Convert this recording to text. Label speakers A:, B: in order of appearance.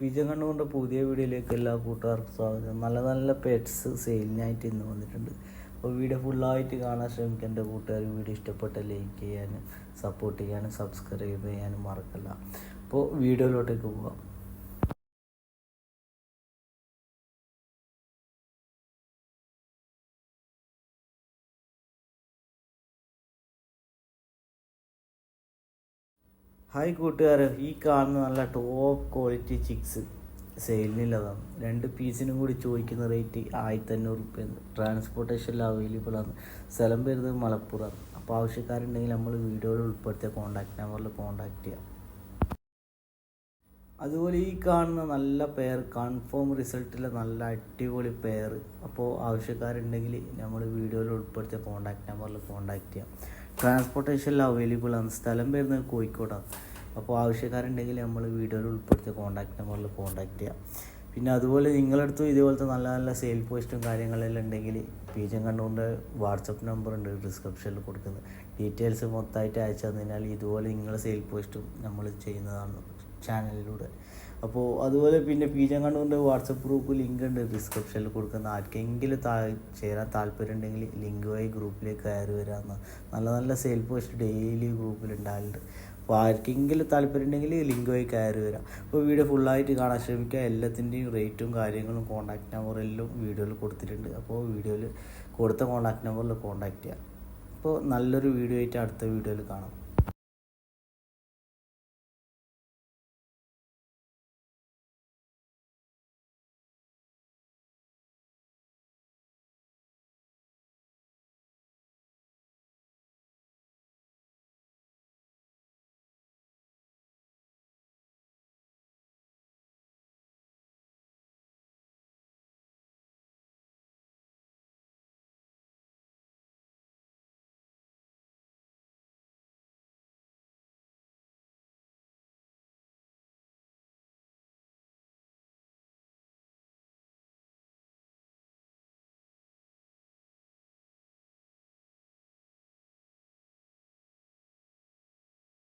A: Pigeon കണ്ണുകൊണ്ട് പുതിയ വീഡിയോയിലേക്ക് എല്ലാ കൂട്ടുകാർക്കും സ്വാഗതം. നല്ല നല്ല പെറ്റ്സ് സെയിലിനായിട്ട് ഇന്ന് വന്നിട്ടുണ്ട്. അപ്പോൾ വീഡിയോ ഫുള്ളായിട്ട് കാണാൻ ശ്രമിക്കുക എന്റെ കൂട്ടുകാർ വീഡിയോ ഇഷ്ടപ്പെട്ട ലൈക്ക് ചെയ്യാനും സപ്പോർട്ട് ചെയ്യാനും സബ്സ്ക്രൈബ് ചെയ്യാനും മറക്കല്ല. അപ്പോൾ വീഡിയോയിലോട്ടേക്ക് പോകാം ഹായ് കൂട്ടുകാരെ ഈ കാണുന്ന നല്ല ടോപ്പ് ക്വാളിറ്റി ചിക്സ് സെയിലിനുള്ളതാണ് രണ്ട് പീസിനും കൂടി ചോദിക്കുന്ന റേറ്റ് ആയിരത്തി അഞ്ഞൂറ് റുപ്യാണ് ട്രാൻസ്പോർട്ടേഷനിൽ അവൈലബിൾ ആണ്. സ്ഥലം വരുന്നത് മലപ്പുറമാണ് അപ്പോൾ ആവശ്യക്കാരുണ്ടെങ്കിൽ നമ്മൾ വീഡിയോയിൽ ഉൾപ്പെടുത്തിയ കോൺടാക്ട് നമ്പറിൽ കോൺടാക്ട് ചെയ്യാം. അതുപോലെ ഈ കാണുന്ന നല്ല പെയർ കൺഫേം റിസൾട്ടിലെ നല്ല അടിപൊളി പെയർ അപ്പോൾ ആവശ്യക്കാരുണ്ടെങ്കിൽ നമ്മൾ വീഡിയോയിൽ ഉൾപ്പെടുത്തിയ കോൺടാക്ട് നമ്പറിൽ കോൺടാക്ട് ചെയ്യാം. ട്രാൻസ്പോർട്ടേഷനിൽ അവൈലബിൾ ആണ്. സ്ഥലം വരുന്നത് കോഴിക്കോടാണ്. അപ്പോൾ ആവശ്യക്കാരുണ്ടെങ്കിൽ നമ്മൾ വീഡിയോയിൽ ഉൾപ്പെടുത്തിയ കോൺടാക്ട് നമ്പറിൽ കോൺടാക്ട് ചെയ്യാം പിന്നെ അതുപോലെ നിങ്ങളടുത്തും ഇതുപോലത്തെ നല്ല നല്ല സെയിൽ പോസ്റ്റും കാര്യങ്ങളെല്ലാം ഉണ്ടെങ്കിൽ പീജൻ കണ്ടുകൊണ്ട് വാട്സപ്പ് നമ്പർ ഉണ്ട് ഡിസ്ക്രിപ്ഷനിൽ കൊടുക്കുന്നത്. ഡീറ്റെയിൽസ് മൊത്തമായിട്ട് അയച്ചു തന്നതിനാൽ ഇതുപോലെ നിങ്ങളെ സെയിൽ പോസ്റ്റും നമ്മൾ ചെയ്യുന്നതാണ് ചാനലിലൂടെ അപ്പോൾ അതുപോലെ പിന്നെ പീജൻ കണ്ടുകൊണ്ട് വാട്സപ്പ് ഗ്രൂപ്പ് ലിങ്ക് ഉണ്ട് ഡിസ്ക്രിപ്ഷനിൽ കൊടുക്കുന്ന ആർക്കെങ്കിലും താ ചേരാൻ താല്പര്യം ഉണ്ടെങ്കിൽ ലിങ്ക് വഴി ഗ്രൂപ്പിലേക്ക് കയറി വരാമെന്ന് നല്ല നല്ല സെയിൽ പോസ്റ്റ് ഡെയിലി ഗ്രൂപ്പിൽ ഉണ്ടാകലുണ്ട്. അപ്പോൾ ആർക്കെങ്കിലും താല്പര്യം ഉണ്ടെങ്കിൽ ലിങ്ക് വഴി കയറി വരാം. അപ്പോൾ വീഡിയോ ഫുള്ളായിട്ട് കാണാൻ ശ്രമിക്കുക. എല്ലാത്തിന്റെയും റേറ്റും കാര്യങ്ങളും കോൺടാക്ട് നമ്പർ എല്ലാം വീഡിയോയിൽ കൊടുത്തിട്ടുണ്ട്. അപ്പോൾ വീഡിയോയിൽ കൊടുത്ത കോൺടാക്ട് നമ്പറിൽ കോൺടാക്റ്റ് ചെയ്യാം അപ്പോൾ നല്ലൊരു വീഡിയോ ആയിട്ട് അടുത്ത വീഡിയോയിൽ കാണാം.